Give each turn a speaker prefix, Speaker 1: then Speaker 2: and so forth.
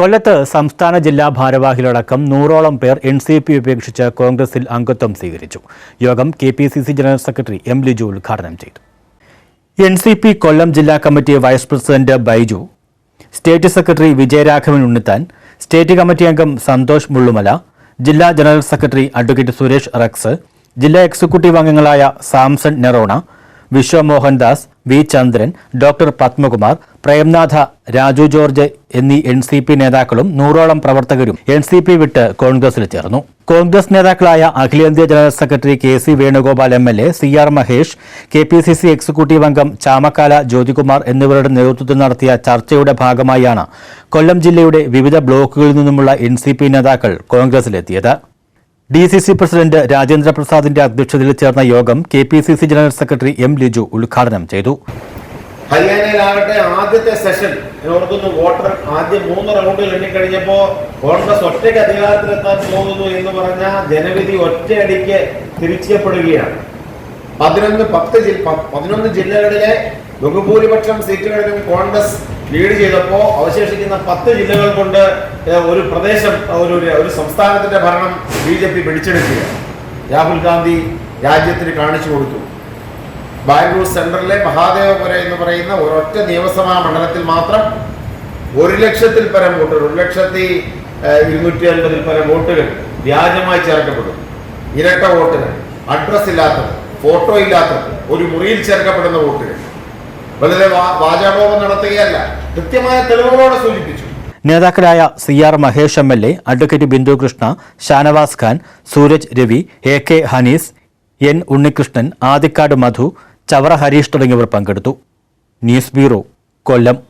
Speaker 1: കൊല്ലത്ത് സംസ്ഥാന ജില്ലാ ഭാരവാഹികളടക്കം നൂറോളം പേർ എൻ സി പി ഉപേക്ഷിച്ച് കോൺഗ്രസിൽ അംഗത്വം സ്വീകരിച്ചു. യോഗം K P C C general secretary M Liju ഉദ്ഘാടനം ചെയ്തു. എൻ സി പി കൊല്ലം ജില്ലാ committee vice president Baiju state secretary Vijayaraghavan Unnithan state committee അംഗം സന്തോഷ് മുള്ളുമല ജില്ലാ general secretary advocate Suresh Rex ജില്ലാ എക്സിക്യൂട്ടീവ് അംഗങ്ങളായ Samson Nerona Vishwa Mohandas V Chandran doctor Padmakumar Premnatha Raju George എന്നീ N C P നേതാക്കളും നൂറോളം പ്രവർത്തകരും N C P വിട്ട് കോൺഗ്രസിൽ ചേർന്നു. കോൺഗ്രസ് നേതാക്കളായ അഖിലേന്ത്യാ general secretary K C Venugopal M L A C R Mahesh K P C C executive അംഗം ചാമക്കാല ജ്യോതികുമാർ എന്നിവരുടെ നേതൃത്വത്തിൽ നടത്തിയ ചർച്ചയുടെ ഭാഗമായാണ് കൊല്ലം ജില്ലയുടെ വിവിധ ബ്ലോക്കുകളിൽ നിന്നുമുള്ള എൻ നേതാക്കൾ കോൺഗ്രസിലെത്തിയത്. D C C president Rajendra പ്രസാദിന്റെ അധ്യക്ഷതയിൽ ചേർന്ന യോഗം K P C C general secretary M Liju ഉദ്ഘാടനം ചെയ്തു.
Speaker 2: ഹരിയാനയിലാകട്ടെ ആദ്യത്തെ സെഷൻ. ഓർക്കുന്നു വോട്ടർ ആദ്യം മൂന്ന് റൗണ്ടിൽ എണ്ണിക്കഴിഞ്ഞപ്പോ കോൺഗ്രസ് ഒറ്റയ്ക്ക് അധികാരത്തിലെത്താൻ പോകുന്നു എന്ന് പറഞ്ഞ ജനവിധി ഒറ്റയടിക്ക് തിരിച്ചപ്പെടുകയാണ്. പതിനൊന്ന് പത്ത് പതിനൊന്ന് ജില്ലകളിലെ ബഹുഭൂരിപക്ഷം സീറ്റുകളിലും കോൺഗ്രസ് ലീഡ് ചെയ്തപ്പോൾ അവശേഷിക്കുന്ന പത്ത് ജില്ലകൾ കൊണ്ട് ഒരു പ്രദേശം ഒരു ഒരു- സംസ്ഥാനത്തിന്റെ ഭരണം ബി ജെ പി പിടിച്ചെടുക്കുക രാഹുൽ ഗാന്ധി രാജ്യത്തിന് കാണിച്ചു കൊടുത്തു. ബാംഗ്ലൂർ സെൻട്രലിലെ മഹാദേവപുര എന്ന് പറയുന്ന ഒരൊറ്റ നിയമസഭാ മണ്ഡലത്തിൽ മാത്രം ഒരു ലക്ഷത്തിൽ പരം വോട്ടുകൾ ഒരു ലക്ഷത്തി ഇരുന്നൂറ്റി അൻപതിൽ പരം വോട്ടുകൾ വ്യാജമായി ചേർക്കപ്പെടും. ഇരട്ട വോട്ടുകൾ അഡ്രസ് ഇല്ലാത്തത് ഫോട്ടോ ഇല്ലാത്തത് ഒരു മുറിയിൽ ചേർക്കപ്പെടുന്ന വോട്ടുകൾ. വളരെ വാ- വാചാടോപം നടത്തുകയല്ല. കൃത്യമായ തെളിവുകളോടെ സൂചിപ്പിച്ചു.
Speaker 1: നേതാക്കളായ C R Mahesh M L A advocate Bindu Krishna Shanavas Khan Sooraj Ravi A K Hanees N Unnikrishnan Adikkad Madhu Chavara Harish തുടങ്ങിയവർ പങ്കെടുത്തു. News bureau Kollam.